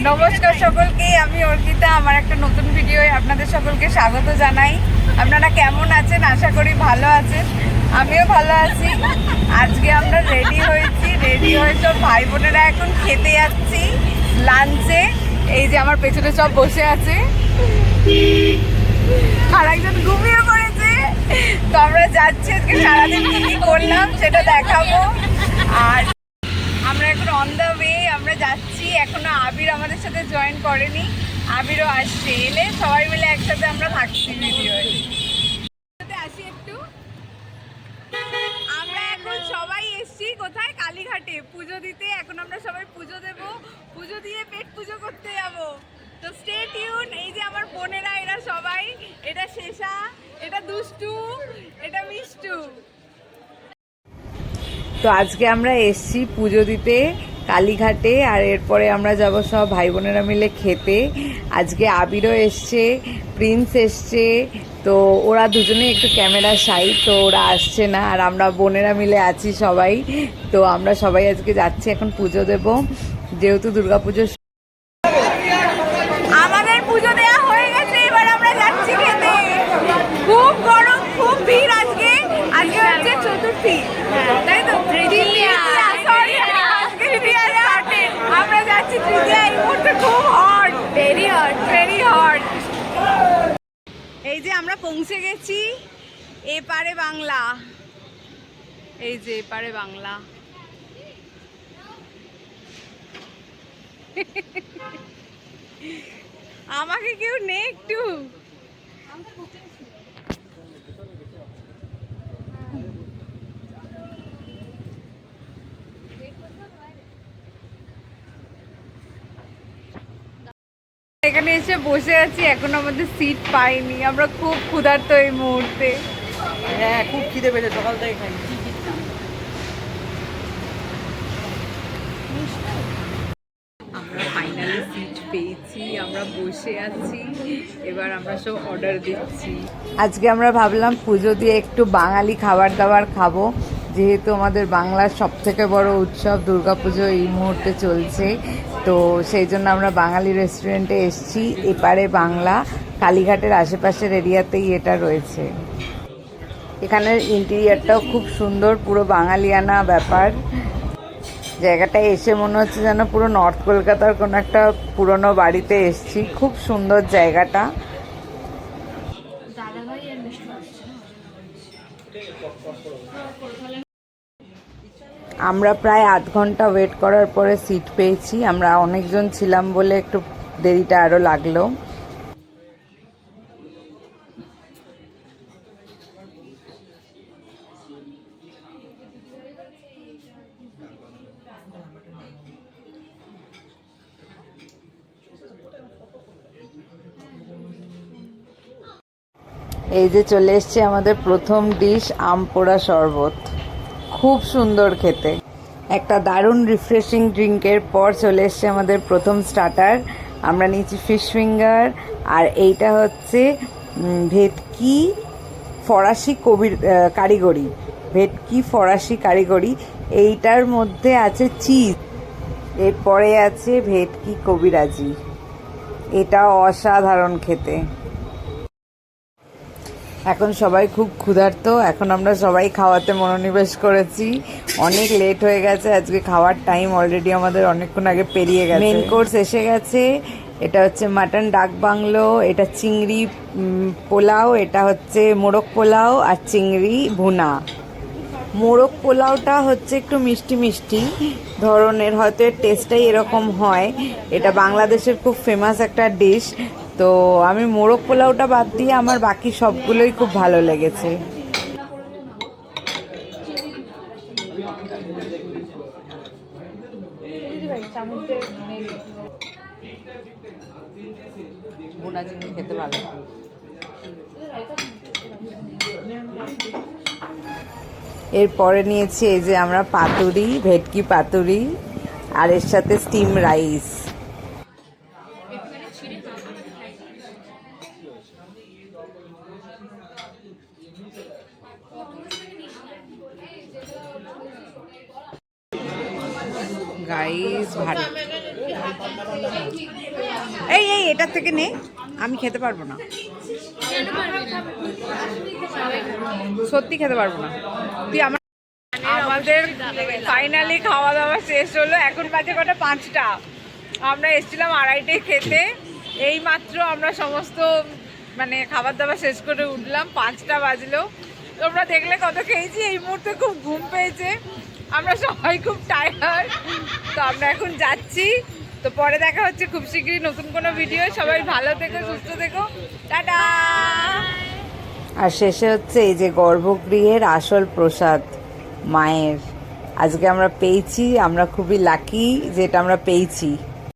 নমস্কার সকলকে, আমি অর্পিতা, আমার একটা নতুন ভিডিওয়ে আপনাদের সকলকে স্বাগত জানাই। আপনারা কেমন আছেন? আশা করি ভালো আছেন। আমিও ভালো আছি। আজকে আমরা রেডি হয়েছি। রেডি হয়ে সব ভাই বোনেরা এখন খেতে যাচ্ছি লাঞ্চে এই যে আমার পেছনে সব বসে আছে। আর একজন ঘুমিয়ে পড়েছে। তো আমরা যাচ্ছি আজকে সারাদিন কি কি করলাম সেটা দেখাবো। আর আমরা এখন অন দ্য ওয়ে আমরা যাচ্ছি। এখনও আবির আমাদের সাথে জয়েন করেনি। আবিরও আসছে। এলে সবাই মিলে একসাথে আমরা থাকছি ভিডিও আসি একটু। আমরা এখন সবাই কোথায়? কালীঘাটে। পুজো দিতে। এখন আমরা সবাই পুজো পুজো দিয়ে পেট পুজো করতে তো এই যে আমার বোনেরা, এরা সবাই। এটা শেষা, এটা দুষ্টু, এটা মিষ্টু। তো আজকে আমরা এসছি পুজো দিতে। কালীঘাটে, আর এরপরে আমরা যাব সব ভাই বোনেরা মিলে খেতে। আজকে আবিরও এসছে, প্রিন্স এসছে, তো ওরা দুজনে একটু ক্যামেরা সাই তো ওরা আসছে না, আর আমরা বোনেরা মিলে আছি সবাই। তো আমরা সবাই আজকে যাচ্ছি এখন পুজো দেব, যেহেতু দুর্গাপুজো আমাদের পুজো দেওয়া হয়ে গেছে, এবার আমরা যাচ্ছি খেতে। খুব গরম খুব ভিড় আজকে আজকে হচ্ছে চতুর্থী তাই তো তৃতীয়া সরি আজকে তৃতীয়া started। আমরা যাচ্ছি তৃতীয়া এই মুহূর্তে খুব hot very hot very hot এই যে আমরা পৌঁছে গেছি। এপারে বাংলা। এই যে এপারে বাংলা। আমাকে কেউ নে একটু। এখানে এসে বসে আছি এখন আমাদের সিট পাইনি। আমরা খুব ক্ষুধার্ত এই মুহূর্তে। হ্যাঁ খুব খিদে পেয়েছে সকাল থেকে খাই আমরা ফাইনালি সিট পেয়েছি আমরা বসে আছি। এবার আমরা সব অর্ডার দিচ্ছি। আজকে আমরা ভাবলাম পুজো দিয়ে একটু বাঙালি খাবার দাবার খাব। যেহেতু আমাদের বাংলার সব থেকে বড় উৎসব দুর্গাপুজো এই মুহূর্তে চলছে, তো সেই জন্য আমরা বাঙালি রেস্টুরেন্টে এসেছি। এপারে বাংলা, কালীঘাটের আশেপাশের এরিয়াতেই এটা রয়েছে। এখানের ইন্টেরিয়ারটাও খুব সুন্দর, পুরো বাঙালিয়ানা ব্যাপার। জায়গাটা এসে মনে হচ্ছে যেন পুরো নর্থ কলকাতার কোনো একটা পুরনো বাড়িতে এসেছি। খুব সুন্দর জায়গাটা। আমরা প্রায় আধ ঘণ্টা ওয়েট করার পরে সিট পেয়েছি। আমরা অনেকজন ছিলাম বলে একটু দেরিটা আরও লাগল। এই যে চলে এসছে আমাদের প্রথম ডিশ আম পোড়া শরবত। খুব সুন্দর খেতে। একটা দারুণ রিফ্রেশিং ড্রিঙ্কের পর চলে এসছে আমাদের প্রথম স্টার্টার আমরা নিয়েছি ফিশ ফিঙ্গার আর এইটা হচ্ছে ভেটকি ফরাসি কবির কারিগরি। ভেটকি ফরাসি কারিগরি। এইটার মধ্যে আছে চিজ এরপরে আছে ভেটকি কবিরাজি। এটা অসাধারণ খেতে। এখন সবাই খুব ক্ষুধার্ত। এখন আমরা সবাই খাওয়াতে মনোনিবেশ করেছি। অনেক লেট হয়ে গেছে, আজকে খাওয়ার টাইম অলরেডি আমাদের অনেকক্ষণ আগে পেরিয়ে গেছে। মেন কোর্স এসে গেছে, এটা হচ্ছে মাটন ডাক বাংলো, এটা চিংড়ি পোলাও, এটা হচ্ছে মোরগ পোলাও আর চিংড়ি ভুনা। মোরগ পোলাওটা হচ্ছে একটু মিষ্টি মিষ্টি, ধরনের হয়তো এর টেস্টটাই এরকম হয়। এটা বাংলাদেশের খুব ফেমাস একটা ডিশ তো আমি মোরগ পোলাওটা বাদ দিয়ে আমার বাকি সবগুলোই খুব ভালো লেগেছে। বোনা চিংড়ি খেতে ভালো। এরপরে নিয়েছি এই যে আমরা পাতুরি ভেটকি পাতুরি আর এর সাথে স্টিম রাইস গাইস ভারী। এই এই, এটার থেকে নে। আমি খেতে পারব না। সত্যি খেতে পারব না। তুই আমার আমাদের ফাইনালি খাওয়া দাওয়া শেষ হলো। এখন বাজে কটা পাঁচটা। আমরা এসেছিলাম আড়াইটে খেতে। এই মাত্র আমরা সমস্ত মানে খাবার দাবার শেষ করে উঠলাম। পাঁচটা বাজলো। তোমরা দেখলে কত খেয়েছি। এই মুহূর্তে খুব ঘুম পেয়েছে। আমরা সবাই খুব টায়ার্ড তো আমরা এখন যাচ্ছি। তো পরে দেখা হচ্ছে খুব শীঘ্রই নতুন কোনো ভিডিও সবাই ভালো থেকো, সুস্থ থেকো। টাটা! আর শেষে হচ্ছে এই যে গর্ভগৃহের আসল প্রসাদ, মায়ের। আজকে আমরা পেয়েছি, আমরা খুবই লাকি যেটা আমরা পেয়েছি।